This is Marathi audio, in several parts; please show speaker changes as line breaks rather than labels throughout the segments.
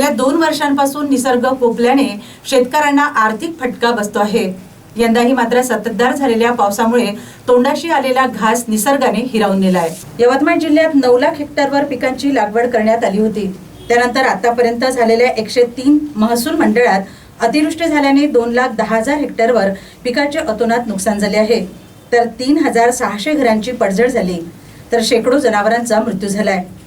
गेल्या दोन वर्षांपासून निसर्ग कोपल्याने शेतकऱ्यांना आर्थिक फटका बसतो आहे. यंदाही मात्र सततधार झालेल्या पावसामुळे तोंडाशी आलेला घास निसर्गाने हिरावून नेला आहे यवतमाळ जिल्ह्यात नऊ लाख हेक्टरवर पिकांची लागवड करण्यात आली होती. त्यानंतर आतापर्यंत झालेल्या एकशे तीन महसूल मंडळात अतिवृष्टी झाल्याने दोन लाख दहा हजार हेक्टरवर पिकाचे अतोनात नुकसान झाले आहे. तर तीन हजार सहाशे घरांची पडझड झाली. तर शेकडो जनावरांचा मृत्यू झाला आहे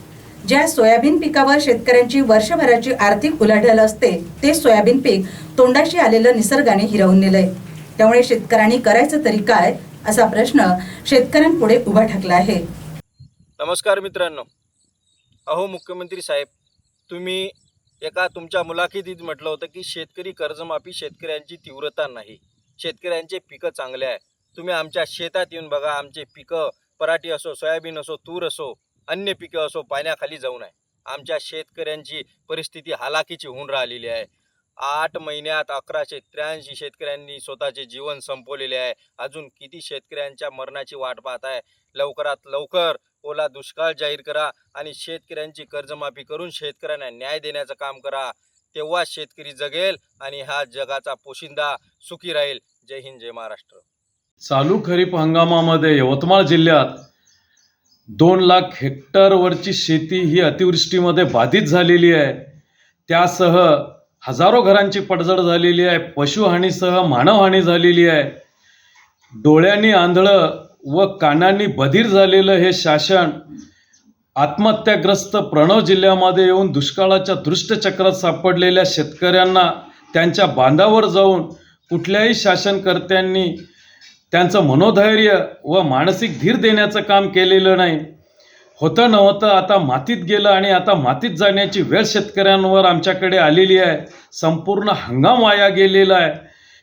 ज्या सोयाबीन पिकावर शेतकऱ्यांची वर्षभराची आर्थिक उलाढाल असते ते सोयाबीन पीक तोंडाशी आलेलं निसर्गाने हिरावून नेलंय. त्यामुळे शेतकऱ्यांनी करायचं तरी काय असा प्रश्न शेतकऱ्यांपुढे उभा ठाकला आहे.
नमस्कार मित्रांनो. अहो मुख्यमंत्री साहेब तुम्ही एका तुमच्या मुलाखतीत म्हटलं होतं की शेतकरी कर्जमाफी शेतकऱ्यांची तीव्रता नाही. शेतकऱ्यांचे पिकं चांगले आहे. तुम्ही आमच्या शेतात येऊन बघा आमचे पिकं पराठी असो सोयाबीन असो तूर असो अन्य पिकं असो पाण्याखाली जाऊन आहे आमच्या शेतकऱ्यांची परिस्थिती हालाकीची होऊन राहिलेली आहे. आठ महिन्यात अकराशे त्र्याऐंशी शेतकऱ्यांनी स्वतःचे जीवन संपवलेले आहे. अजून किती शेतकऱ्यांच्या मरणाची वाट पाहत आहे? लवकरात लवकर ओला दुष्काळ जाहीर करा आणि शेतकऱ्यांची कर्जमाफी करून शेतकऱ्यांना न्याय देण्याचं काम करा. तेव्हा शेतकरी जगेल आणि हा जगाचा पोशिंदा सुखी राहील. जय हिंद जय महाराष्ट्र.
चालू खरीप हंगामामध्ये यवतमाळ जिल्ह्यात दोन लाख हेक्टरवरची शेती ही अतिवृष्टीमध्ये बाधित झालेली आहे. त्यासह हजारो घरांची पडझड झालेली आहे. पशुहानीसह मानवहानी झालेली आहे. डोळ्यांनी आंधळं व कानांनी बधीर झालेलं हे शासन आत्महत्याग्रस्त प्रणव जिल्ह्यामध्ये येऊन दुष्काळाच्या दृष्टचक्रात सापडलेल्या शेतकऱ्यांना त्यांच्या बांधावर जाऊन कुठल्याही शासनकर्त्यांनी त्यांचं मनोधैर्य व मानसिक धीर देण्याचं काम केलेलं नाही. होतं नव्हतं आता मातीत गेलं आणि आता मातीत जाण्याची वेळ शेतकऱ्यांवर आमच्याकडे आलेली आहे. संपूर्ण हंगाम वाया गेलेला आहे.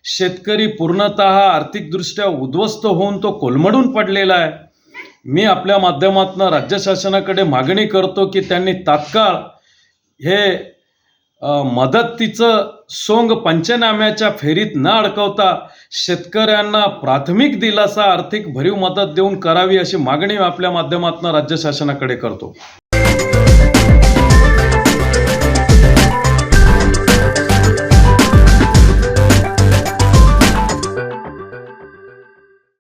शेतकरी पूर्णत आर्थिकदृष्ट्या उद्ध्वस्त होऊन तो कोलमडून पडलेला आहे. मी आपल्या माध्यमातून राज्य शासनाकडे मागणी करतो की त्यांनी तात्काळ हे मदतीचं सोंग पंचनाम्याच्या फेरीत न अडकवता शेतकऱ्यांना प्राथमिक दिलासा आर्थिक भरीव मदत देऊन करावी अशी मागणी आपल्या माध्यमातून राज्य शासनाकडे करतो.